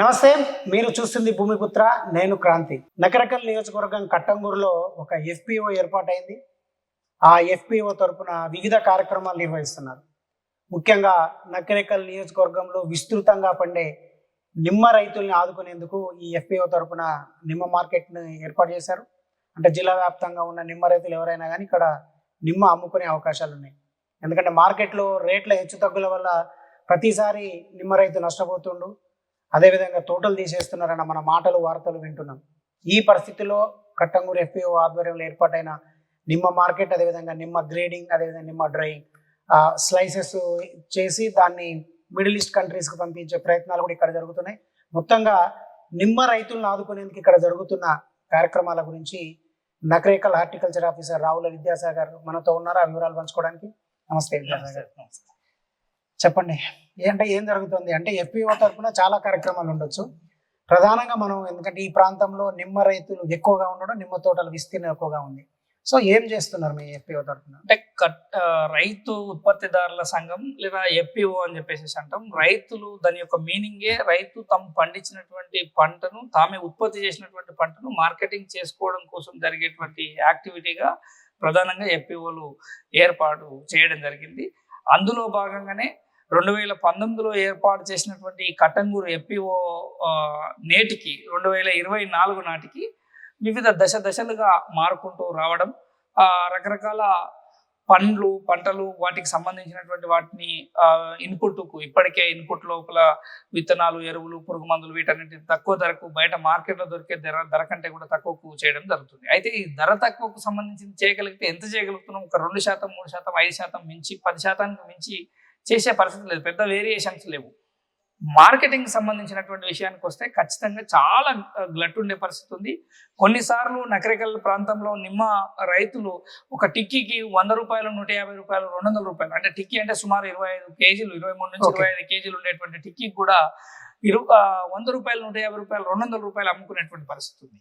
నమస్తే మీరు చూస్తుంది భూమిపుత్ర నేను క్రాంతి. నకరకల్ నియోజకవర్గం కట్టంగూరులో ఒక ఎఫ్పిఓ ఏర్పాటైంది. ఆ ఎఫ్పిఓ తరపున వివిధ కార్యక్రమాలు నిర్వహిస్తున్నారు. ముఖ్యంగా నకరేకల్ నియోజకవర్గంలో విస్తృతంగా పండే నిమ్మ రైతుల్ని ఆదుకునేందుకు ఈ ఎఫ్పిఓ తరపున నిమ్మ మార్కెట్ని ఏర్పాటు చేశారు. అంటే జిల్లా వ్యాప్తంగా ఉన్న నిమ్మ రైతులు ఎవరైనా కానీ ఇక్కడ నిమ్మ అమ్ముకునే అవకాశాలు ఉన్నాయి. ఎందుకంటే మార్కెట్లో రేట్ల హెచ్చు తగ్గుల వల్ల ప్రతిసారి నిమ్మ రైతు నష్టపోతుండు. అదేవిధంగా తోటలు తీసేస్తున్నారన్న మన మాటలు వార్తలు వింటున్నాం. ఈ పరిస్థితిలో కట్టంగూరు ఎఫ్పిఓ ఆధ్వర్యంలో ఏర్పాటైన నిమ్మ మార్కెట్ అదేవిధంగా నిమ్మ గ్రేడింగ్ అదేవిధంగా నిమ్మ డ్రైయింగ్ స్లైసెస్ చేసి దాన్ని మిడిల్ ఈస్ట్ కంట్రీస్కి పంపించే ప్రయత్నాలు కూడా ఇక్కడ జరుగుతున్నాయి. మొత్తంగా నిమ్మ రైతులను ఆదుకునేందుకు ఇక్కడ జరుగుతున్న కార్యక్రమాల గురించి నకరేకల్ హార్టికల్చర్ ఆఫీసర్ రావుల విద్యాసాగర్ మనతో ఉన్నారు? ఆ వివరాలు పంచుకోవడానికి నమస్తే విద్యాసాగర్. చెప్పండి. అంటే ఏం జరుగుతుంది? అంటే ఎఫ్పిఓ తరఫున చాలా కార్యక్రమాలు ఉండొచ్చు. ప్రధానంగా మనం ఎందుకంటే ఈ ప్రాంతంలో నిమ్మ రైతులు ఎక్కువగా ఉండడం నిమ్మ తోటల విస్తీర్ణం ఎక్కువగా ఉంది. సో ఏం చేస్తున్నారు మీ ఎఫ్పిఓ తరఫున అంటే కట్ రైతు ఉత్పత్తిదారుల సంఘం లేదా ఎఫ్పిఓ అని చెప్పేసి అంటాం. రైతులు దాని యొక్క మీనింగే రైతు తాము పండించినటువంటి పంటను తామే ఉత్పత్తి చేసినటువంటి పంటను మార్కెటింగ్ చేసుకోవడం కోసం జరిగేటువంటి యాక్టివిటీగా ప్రధానంగా ఎఫ్పిఓలు ఏర్పాటు చేయడం జరిగింది. అందులో భాగంగానే రెండు వేల పంతొమ్మిదిలో ఏర్పాటు చేసినటువంటి కట్టంగూరు ఎఫ్పిఓ నేటికి రెండు వేల ఇరవై నాలుగు నాటికి వివిధ దశ దశలుగా మారుకుంటూ రావడం రకరకాల పండ్లు పంటలు వాటికి సంబంధించినటువంటి వాటిని ఇన్పుట్కు ఇప్పటికే ఇన్పుట్ లోపల విత్తనాలు ఎరువులు పురుగు మందులు వీటన్నిటిని తక్కువ ధరకు బయట మార్కెట్లో దొరికే ధర ధర కంటే కూడా తక్కువకు చేయడం జరుగుతుంది. అయితే ఈ ధర తక్కువకు సంబంధించి చేయగలిగితే ఎంత చేయగలుగుతున్నాం? ఒక రెండు శాతం మూడు శాతం ఐదు శాతం మించి పది శాతానికి మించి చేసే పరిస్థితి లేదు పెద్ద వేరియేషన్స్ లేవు మార్కెటింగ్ సంబంధించినటువంటి విషయానికి వస్తే ఖచ్చితంగా చాలా గ్లట్ ఉండే పరిస్థితి ఉంది కొన్నిసార్లు నకరికల్ ప్రాంతంలో నిమ్మ రైతులు ఒక టిక్కీకి వంద రూపాయలు నూట యాభై రూపాయలు రెండు వందల రూపాయలు అంటే టిక్కీ అంటే సుమారు ఇరవై ఐదు కేజీలు ఇరవై మూడు నుంచి. ఇరవై ఐదు కేజీలు ఉండేటువంటి టిక్కీకి కూడా ఇరు వంద రూపాయలు నూట యాభై రూపాయలు రెండు వందల రూపాయలు అమ్ముకునేటువంటి పరిస్థితి ఉంది.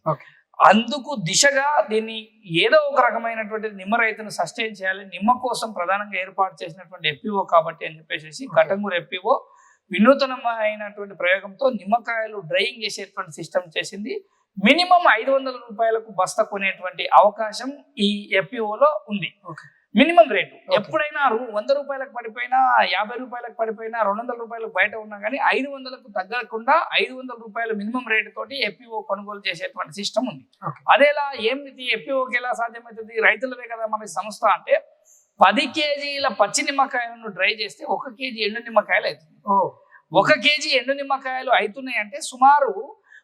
అందుకు దిశగా దీన్ని ఏదో ఒక రకమైనటువంటి నిమ్మ రైతును సస్టైన్ చేయాలి నిమ్మ కోసం ప్రధానంగా ఏర్పాటు చేసినటువంటి ఎఫ్పిఓ కాబట్టి అని చెప్పేసి. కటంగూరు ఎఫ్పిఓ వినూతనమైనటువంటి ప్రయోగంతో నిమ్మకాయలు డ్రైయింగ్ చేసేటువంటి సిస్టమ్ చేసింది మినిమం ఐదు వందల రూపాయలకు బస్తా కొనేటువంటి అవకాశం ఈ ఎఫ్పిఓలో ఉంది Okay. Minimum rate. ఎప్పుడైనా రు- వంద రూపాయలకు పడిపోయినా యాభై రూపాయలకు పడిపోయినా రెండు వందల రూపాయలకు బయట ఉన్నా కానీ ఐదు వందలకు తగ్గకుండా ఐదు వందల రూపాయల మినిమం రేటు తోటి ఎఫ్పిఓ కొనుగోలు చేసేటువంటి సిస్టమ్ ఉంది. అదేలా ఏమిటి ఎఫ్పిఓకి ఎలా సాధ్యమవుతుంది? రైతులదే కదా మన సంస్థ అంటే పది కేజీల పచ్చి నిమ్మకాయలను డ్రై చేస్తే ఒక కేజీ ఎండు నిమ్మకాయలు అవుతుంది. ఒక కేజీ ఎండు నిమ్మకాయలు అవుతున్నాయి అంటే సుమారు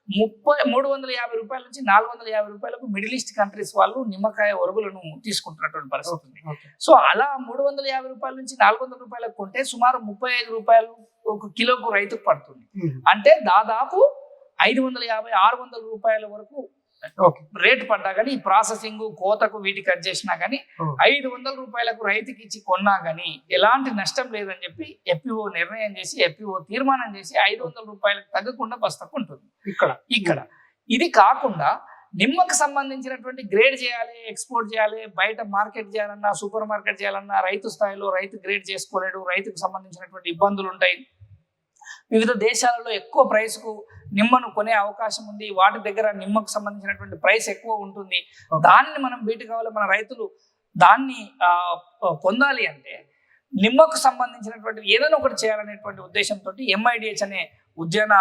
ముప్పై మూడు వందల యాభై రూపాయల నుంచి నాలుగు వందల యాభై రూపాయలకు మిడిల్ ఈస్ట్ కంట్రీస్ వాళ్ళు నిమ్మకాయ ఒరుగులను తీసుకుంటున్నటువంటి పరిస్థితి ఉంది సో అలా మూడు వందల యాభై రూపాయల నుంచి నాలుగు వందల రూపాయలకు కొంటే సుమారు ముప్పై ఐదు రూపాయలు ఒక కిలోకు రైతుకు పడుతుంది. అంటే దాదాపు ఐదు వందల యాభై ఆరు వందల రూపాయల వరకు రేటు పడ్డా కానీ ప్రాసెసింగ్ కోతకు వీటికి కట్ చేసినా కానీ. ఐదు వందల రూపాయలకు రైతుకి ఇచ్చి కొన్నా కానీ ఎలాంటి నష్టం లేదని చెప్పి ఎఫ్పిఓ నిర్ణయం చేసి ఎఫ్పిఓ తీర్మానం చేసి ఐదు వందల రూపాయలకు తగ్గకుండా బస్తకు ఉంటుంది. ఇక్కడ. ఇక్కడ. ఇది కాకుండా నిమ్మకు సంబంధించినటువంటి గ్రేడ్ చేయాలి ఎక్స్పోర్ట్ చేయాలి బయట మార్కెట్ చేయాలన్నా సూపర్ మార్కెట్ చేయాలన్నా రైతు స్థాయిలో రైతు గ్రేడ్ చేసుకోలేడు రైతుకు సంబంధించినటువంటి ఇబ్బందులు ఉంటాయి. వివిధ దేశాలలో ఎక్కువ ప్రైస్కు నిమ్మను కొనే అవకాశం ఉంది. వాటి దగ్గర నిమ్మకు సంబంధించినటువంటి ప్రైస్ ఎక్కువ ఉంటుంది. దాన్ని మనం బీట్ కావాలి మన రైతులు దాన్ని పొందాలి అంటే నిమ్మకు సంబంధించినటువంటి ఏదైనా ఒకటి చేయాలనేటువంటి ఉద్దేశంతో ఎంఐడిహెచ్ అనే ఉద్యాన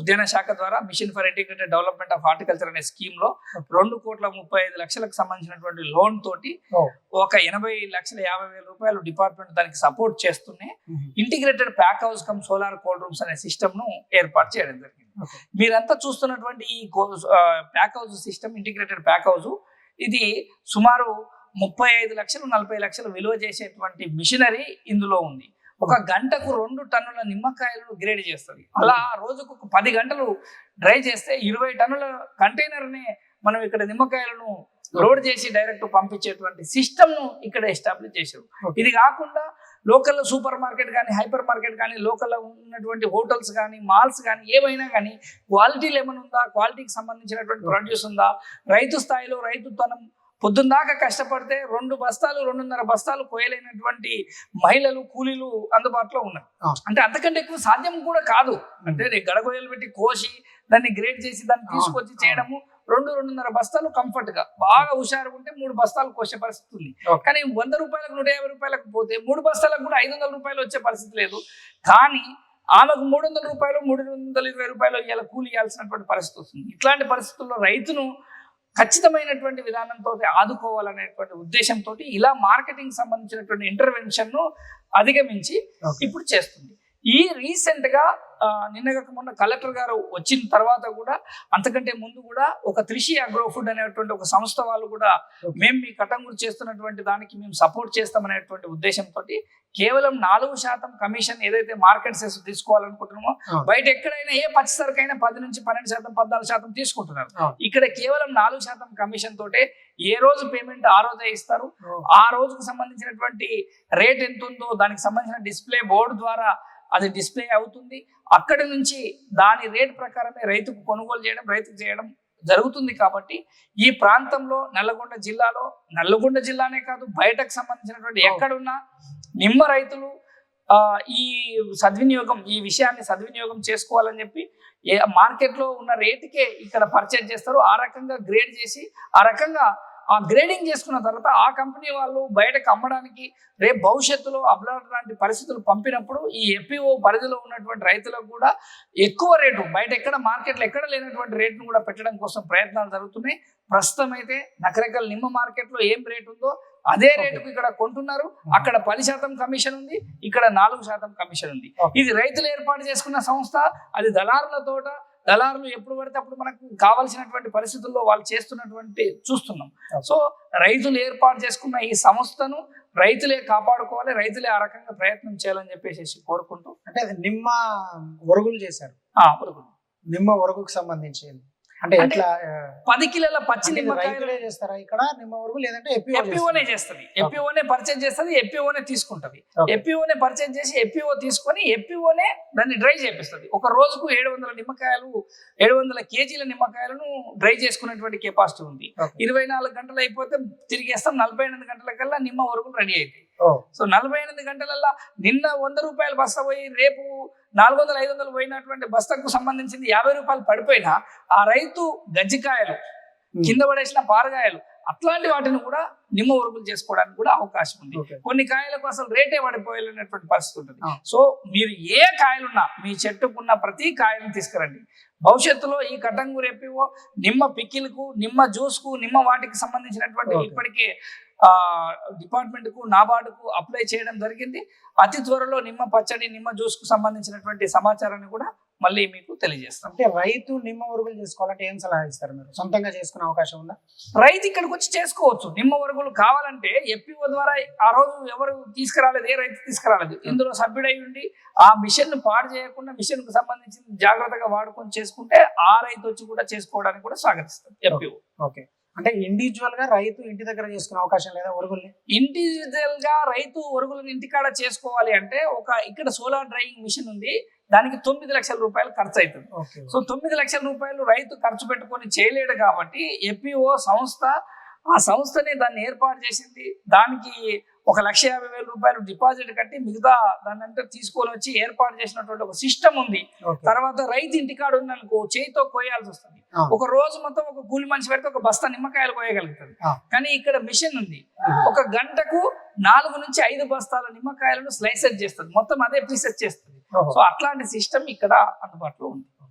ఉద్యాన శాఖ ద్వారా mission for integrated development of horticulture అనే స్కీమ్లో రెండు కోట్ల ముప్పై ఐదు లక్షలకు సంబంధించినటువంటి లోన్ తోటి. ఒక ఎనభై లక్షల యాభై వేల రూపాయలు డిపార్ట్మెంట్ దానికి సపోర్ట్ చేస్తూనే integrated pack house cum solar cold rooms అనే సిస్టమ్ను ఏర్పాటు చేయడం జరిగింది. మీరంతా చూస్తున్నటువంటి ఈ pack house system integrated pack house ఇది సుమారు ముప్పై ఐదు లక్షలు నలభై లక్షలు విలువ చేసేటువంటి మిషనరీ ఇందులో ఉంది ఒక గంటకు రెండు టన్నుల నిమ్మకాయలను గ్రేడ్ చేస్తుంది. అలా రోజుకు ఒక పది గంటలు డ్రై చేస్తే ఇరవై టన్నుల కంటైనర్ని మనం ఇక్కడ నిమ్మకాయలను లోడ్ చేసి డైరెక్ట్ పంపించేటువంటి సిస్టమ్ను ఇక్కడ ఎస్టాబ్లిష్ చేశారు. ఇది కాకుండా లోకల్ సూపర్ మార్కెట్ కానీ హైపర్ మార్కెట్ కానీ లోకల్ ఉన్నటువంటి హోటల్స్ కానీ మాల్స్ కానీ ఏమైనా కానీ క్వాలిటీ ఏమైనా ఉందా క్వాలిటీకి సంబంధించినటువంటి ప్రొడ్యూస్ ఉందా? రైతు స్థాయిలో రైతు తనం పొద్దున్న దాకా కష్టపడితే రెండు బస్తాలు రెండున్నర బస్తాలు కోయలేనటువంటి మహిళలు కూలీలు అందుబాటులో ఉన్నారు. అంటే అంతకంటే ఎక్కువ సాధ్యం కూడా కాదు. అంటే గడగొయ్యలు పెట్టి కోసి దాన్ని గ్రేడ్ చేసి దాన్ని తీసుకొచ్చి. చేయడము రెండు రెండున్నర బస్తాలు కంఫర్ట్గా. బాగా హుషారుగా ఉంటే మూడు బస్తాలు కోసే పరిస్థితి ఉంది. కానీ వంద రూపాయలకు నూట యాభై రూపాయలకు పోతే మూడు బస్తాలకు కూడా ఐదు వందల రూపాయలు వచ్చే పరిస్థితి లేదు. కానీ ఆమెకు మూడు వందల రూపాయలు మూడు వందల ఇరవై రూపాయలు ఇలా కూలి ఇవ్వాల్సినటువంటి పరిస్థితి వస్తుంది. ఇట్లాంటి పరిస్థితుల్లో రైతును ఖచ్చితమైనటువంటి విధానంతో ఆదుకోవాలనేటువంటి ఉద్దేశంతో ఇలా మార్కెటింగ్ సంబంధించినటువంటి ఇంటర్వెన్షన్ను అధిగమించి. ఇప్పుడు చేస్తుంది ఈ రీసెంట్గా ఆ, నిన్నగాక మొన్న కలెక్టర్ గారు వచ్చిన తర్వాత కూడా అంతకంటే ముందు కూడా ఒక త్రిషి అగ్రో ఫుడ్ అనేటువంటి ఒక సంస్థ వాళ్ళు కూడా. మేము మీ కటంగురు చేస్తున్నటువంటి దానికి మేము సపోర్ట్ చేస్తామనేటువంటి ఉద్దేశంతో కేవలం నాలుగు శాతం కమిషన్ ఏదైతే మార్కెట్ సెస్ తీసుకోవాలనుకుంటున్నామో. బయట ఎక్కడైనా ఏ పచ్చి సరుకైనా పది నుంచి పన్నెండు శాతం పద్నాలుగు శాతం తీసుకుంటున్నారు. ఇక్కడ కేవలం నాలుగు శాతం కమిషన్ తోటే ఏ రోజు పేమెంట్ ఆ రోజే ఇస్తారు ఆ రోజుకు సంబంధించినటువంటి రేట్ ఎంత ఉందో దానికి సంబంధించిన డిస్ప్లే బోర్డు ద్వారా అది డిస్ప్లే అవుతుంది అక్కడి నుంచి దాని రేట్ ప్రకారమే రైతుకు కొనుగోలు చేయడం రైతుకు చేయడం జరుగుతుంది కాబట్టి ఈ ప్రాంతంలో నల్లగొండ జిల్లాలో నల్లగొండ జిల్లానే కాదు బయటకు సంబంధించినటువంటి. ఎక్కడున్నా నిమ్మ రైతులు ఆ, ఈ సద్వినియోగం ఈ విషయాన్ని సద్వినియోగం చేసుకోవాలని చెప్పి మార్కెట్లో ఉన్న రేటుకే ఇక్కడ పర్చేజ్ చేస్తారు ఆ రకంగా గ్రేడ్ చేసి ఆ రకంగా ఆ గ్రేడింగ్ చేసుకున్న తర్వాత ఆ కంపెనీ వాళ్ళు బయటకు అమ్మడానికి రేపు భవిష్యత్తులో అబ్లాడ్ లాంటి పరిస్థితులు పంపినప్పుడు ఈ ఎపిఓ పరిధిలో ఉన్నటువంటి రైతులకు కూడా ఎక్కువ రేటు బయట ఎక్కడ మార్కెట్లో ఎక్కడ లేనటువంటి రేటును కూడా పెట్టడం కోసం ప్రయత్నాలు జరుగుతున్నాయి. ప్రస్తుతం అయితే నకరకల్ నిమ్మ మార్కెట్లో ఏం రేటు ఉందో అదే రేటుకు ఇక్కడ కొంటున్నారు. అక్కడ పది శాతం కమిషన్ ఉంది ఇక్కడ నాలుగు శాతం కమిషన్ ఉంది. ఇది రైతులు ఏర్పాటు చేసుకున్న సంస్థ అది దళారుల తోట దళారులు ఎప్పుడు పడితే అప్పుడు మనకు కావాల్సినటువంటి పరిస్థితుల్లో వాళ్ళు చేస్తున్నటువంటి చూస్తున్నాం. సో రైతులు ఏర్పాటు చేసుకున్న ఈ సంస్థను రైతులే కాపాడుకోవాలి రైతులే ఆ రకంగా ప్రయత్నం చేయాలని చెప్పేసి కోరుకుంటూ అంటే నిమ్మ ఒరుగులు చేశారు ఆ, ఊరుకున్నాం. నిమ్మ ఒరుగుకు సంబంధించి అంటే ఎట్లా పది కిలోల పచ్చి నిమ్మకాయలు చేస్తారా ఇక్కడ నిమ్మ ఒరుగు లేదంటే ఎపిఓ ఎపిఓనే చేస్తుంది. ఎపిఓనే పర్చేజ్ చేస్తుంది ఎపిఓనే తీసుకుంటది. ఎపిఓనే పర్చేజ్ చేసి ఎపిఓ తీసుకొని ఎపిఓనే దాన్ని డ్రై చేపిస్తుంది. ఒక రోజుకు ఏడు వందల నిమ్మకాయలు ఏడు వందల కేజీల నిమ్మకాయలను డ్రై చేసుకునేటువంటి కెపాసిటీ ఉంది. ఇరవై నాలుగు గంటలు అయిపోతే తిరిగేస్తాం నలభై ఎనిమిది గంటల కల్లా నిమ్మ వరకు రెడీ అవుతాయి ఓ సో నలభై ఎనిమిది గంటలల్లా నిన్న వంద రూపాయలు బస్తా పోయి రేపు నాలుగు వందలు ఐదు వందలు పోయినటువంటి బస్తాకు సంబంధించింది యాభై రూపాయలు పడిపోయినా ఆ రైతు గజ్జికాయలు కింద పడేసిన పారగాయలు అట్లాంటి వాటిని కూడా నిమ్మ ఉరుగులు చేసుకోవడానికి కూడా అవకాశం ఉంది. కొన్ని కాయలకు అసలు రేటే పడిపోయేటువంటి పరిస్థితి ఉంటుంది. సో మీరు ఏ కాయలున్నా మీ చెట్టుకున్న ప్రతి కాయను తీసుకురండి. భవిష్యత్తులో ఈ కటంగు ఎప్పివో నిమ్మ పిక్కిలకు నిమ్మ జ్యూస్కు నిమ్మ వాటికి సంబంధించినటువంటి. ఇప్పటికే ఆ డిపార్ట్మెంట్కు నాబార్డుకు అప్లై చేయడం జరిగింది. అతి త్వరలో నిమ్మ పచ్చడి నిమ్మ జ్యూస్కు సంబంధించినటువంటి సమాచారాన్ని కూడా మళ్ళీ మీకు తెలియజేస్తాం. అంటే రైతు నిమ్మ ఒరుగులు చేసుకోవాలంటే ఏం సలహా ఇస్తారు మీరు? సొంతంగా చేసుకునే అవకాశం ఉందా? రైతు ఇక్కడికి వచ్చి చేసుకోవచ్చు. నిమ్మ వరుగులు కావాలంటే ఎప్పిఓ ద్వారా ఆ రోజు ఎవరు తీసుకురాలేదు ఏ రైతు తీసుకురాలేదు. ఇందులో సభ్యుడై ఉండి ఆ మిషన్ పాడు చేయకుండా మిషన్కు సంబంధించిన జాగ్రత్తగా వాడుకొని చేసుకుంటే ఆ రైతు వచ్చి కూడా చేసుకోవడానికి కూడా స్వాగతిస్తాం ఎప్పిఓ ఓకే. అంటే ఇండివిజువల్గా రైతు ఇంటి దగ్గర చేసుకునే అవకాశం లేదా ఒరుగుల్ని? ఇండివిజువల్గా రైతు వరుగులను ఇంటికాడ చేసుకోవాలి అంటే ఒక ఇక్కడ సోలార్ డ్రైయింగ్ మిషన్ ఉంది దానికి తొమ్మిది లక్షల రూపాయలు ఖర్చు అవుతుంది సో తొమ్మిది లక్షల రూపాయలు రైతు ఖర్చు పెట్టుకొని చేయలేడు కాబట్టి ఎపిఓ సంస్థ ఆ సంస్థనే దాన్ని ఏర్పాటు చేసింది. దానికి ఒక లక్ష యాభై వేల రూపాయలు డిపాజిట్ కట్టి మిగతా దాన్ని అంతా తీసుకొని వచ్చి ఏర్పాటు చేసినటువంటి ఒక సిస్టమ్ ఉంది. తర్వాత రైతు ఇంటికాడ ఉందనుకో చేయితో కోయాల్సి వస్తుంది. ఒక రోజు మొత్తం ఒక కూలి మనిషి పెడితే ఒక బస్తా నిమ్మకాయలు కోయగలుగుతుంది. కానీ ఇక్కడ మిషన్ ఉంది. ఒక గంటకు నాలుగు నుంచి ఐదు బస్తాల నిమ్మకాయలను స్లైసెస్ చేస్తుంది. మొత్తం అదే ప్రీసెస్ చేస్తుంది. సో అట్లాంటి సిస్టమ్ ఇక్కడ అందుబాటులో ఉంది.